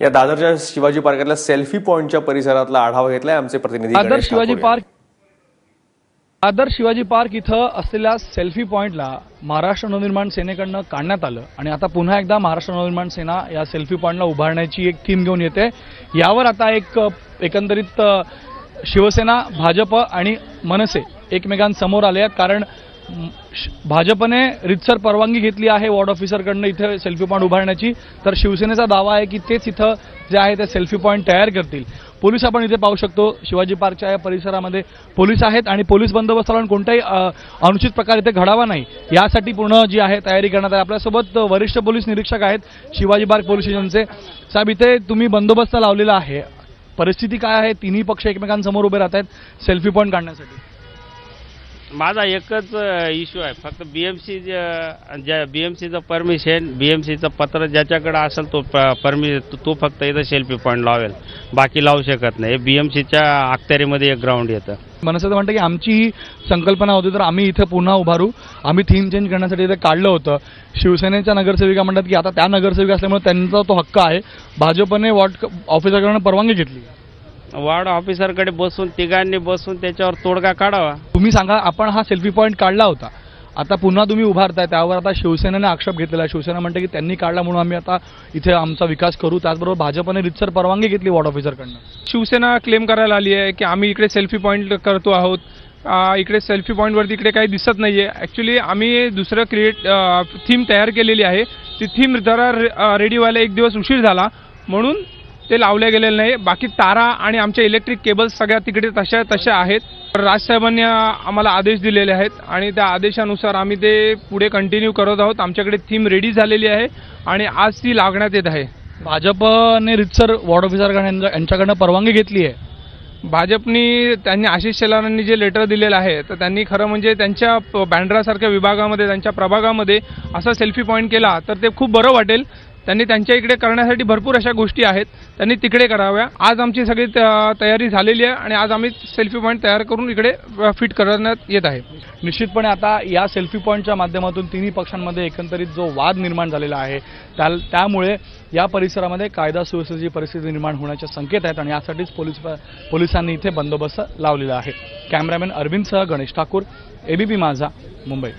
या दादरच्या शिवाजी पार्कातल्या सेल्फी पॉईंटच्या परिसरातला आढावा घेतलाय आमचे प्रतिनिधी दादर शिवाजी पार्क दादर शिवाजी पार्क इथं असलेल्या सेल्फी पॉइंटला महाराष्ट्र नवनिर्माण सेनेकडनं काढण्यात आलं आणि आता पुन्हा एकदा महाराष्ट्र नवनिर्माण सेना या सेल्फी पॉइंटला उभारण्याची एक थीम घेऊन येते. यावर आता एक एकंदरीत शिवसेना भाजप आणि मनसे एकमेकांसमोर आले आहेत. कारण भाजपने रितसर परवानगी घेतली आहे वॉर्ड ऑफिसरकडनं इथे सेल्फी पॉईंट उभारण्याची. तर शिवसेनेचा दावा आहे की तेच इथं जे आहे ते सेल्फी पॉईंट तयार करतील. पोलीस आपण इथे पाहू शकतो शिवाजी पार्कच्या या परिसरामध्ये पोलीस आहेत आणि पोलीस बंदोबस्त लावून कोणताही अनुचित प्रकार इथे घडावा नाही. यासाठी पूर्ण जी आहे तयारी करण्यात आहे आपल्यासोबत वरिष्ठ पोलीस निरीक्षक आहेत शिवाजी पार्क पोलीस स्टेशनचे. साहेब इथे तुम्ही बंदोबस्त लावलेला आहे. परिस्थिती काय आहे? तिन्ही पक्ष एकमेकांसमोर उभे राहत आहेत सेल्फी पॉईंट काढण्यासाठी. माझा एकच इश्यू आहे. फक्त बीएमसी ज्या बीएमसीचं परमिशन बीएमसीचं पत्र ज्याच्याकडे असेल तो परमि तो फक्त इथं सेल्फी पॉईंट लावेल. बाकी लावू शकत नाही. बीएमसीच्या अखत्यारीमध्ये एक ग्राउंड येतं. मनसे तर म्हणतं की आमची ही संकल्पना होती तर आम्ही इथं पुन्हा उभारू. आम्ही थीम चेंज करण्यासाठी इथे काढलं होतं. शिवसेनेच्या नगरसेविका म्हणतात की आता त्या नगरसेविका असल्यामुळे त्यांचा तो हक्क आहे. भाजपने वॉर्ड ऑफिसरकडनं परवानगी घेतली. वार्ड ऑफिसरकडे बसून तिघांनी बसून त्याच्यावर तोडगा काढावा. तुम्ही सांगा आपण हा सेल्फी पॉईंट काढला होता. आता पुन्हा तुम्ही उभारताय त्यावर आता शिवसेनेने आक्षेप घेतलेला आहे. शिवसेना म्हणते की त्यांनी काढला म्हणून आम्ही आता इथे आमचा विकास करू. त्याचबरोबर भाजपने रितसर परवानगी घेतली वॉर्ड ऑफिसरकडनं. शिवसेना क्लेम करायला आली आहे की आम्ही इकडे सेल्फी पॉईंट करतो आहोत. इकडे सेल्फी पॉईंटवरती इकडे काही दिसत नाही आहे ॲक्च्युली आम्ही दुसरं क्रिएट थीम तयार केलेली आहे. ती थीम जरा रेडी व्हायला एक दिवस उशीर झाला. म्हणून ते लावले गेलेले नाही. बाकी तारा आणि आमच्या इलेक्ट्रिक केबल्स सगळ्या तिकडे तशा तशा आहेत. राजसाहेबांनी आ, आम्हाला आदेश दिलेले आहेत आणि त्या आदेशानुसार आम्ही ते पुढे कंटिन्यू करत आहोत. आमच्याकडे थीम रेडी झालेली आहे आणि आज ती लागण्यात येत आहे. भाजपने रितसर वॉर्ड ऑफिसरकडनं यांच्याकडनं परवानगी घेतली आहे. भाजपनी त्यांनी आशिष शेलारांनी जे लेटर दिलेलं आहे तर त्यांनी खरं म्हणजे त्यांच्या बँड्रासारख्या विभागामध्ये त्यांच्या प्रभागामध्ये असा सेल्फी पॉईंट केला तर ते खूप बरं वाटेल. त्यांनी त्यांच्या इकडे करण्यासाठी भरपूर अशा गोष्टी आहेत. त्यांनी तिकडे कराव्या. आज आमची सगळी त- तयारी झालेली आहे आणि आज आम्ही सेल्फी पॉईंट तयार करून इकडे फिट करण्यात येत आहे. निश्चितपणे आता या सेल्फी पॉईंटच्या माध्यमातून तिन्ही पक्षांमध्ये एकंदरीत जो वाद निर्माण झालेला आहे त्या त्यामुळे या परिसरामध्ये कायदा सुव्यवस्थेची परिस्थिती निर्माण होण्याचे संकेत आहेत आणि यासाठीच पोलीस पोलिसांनी इथे बंदोबस्त लावलेला आहे. कॅमेरामॅन अरविंदसह गणेश ठाकूर एबीपी माझा मुंबई.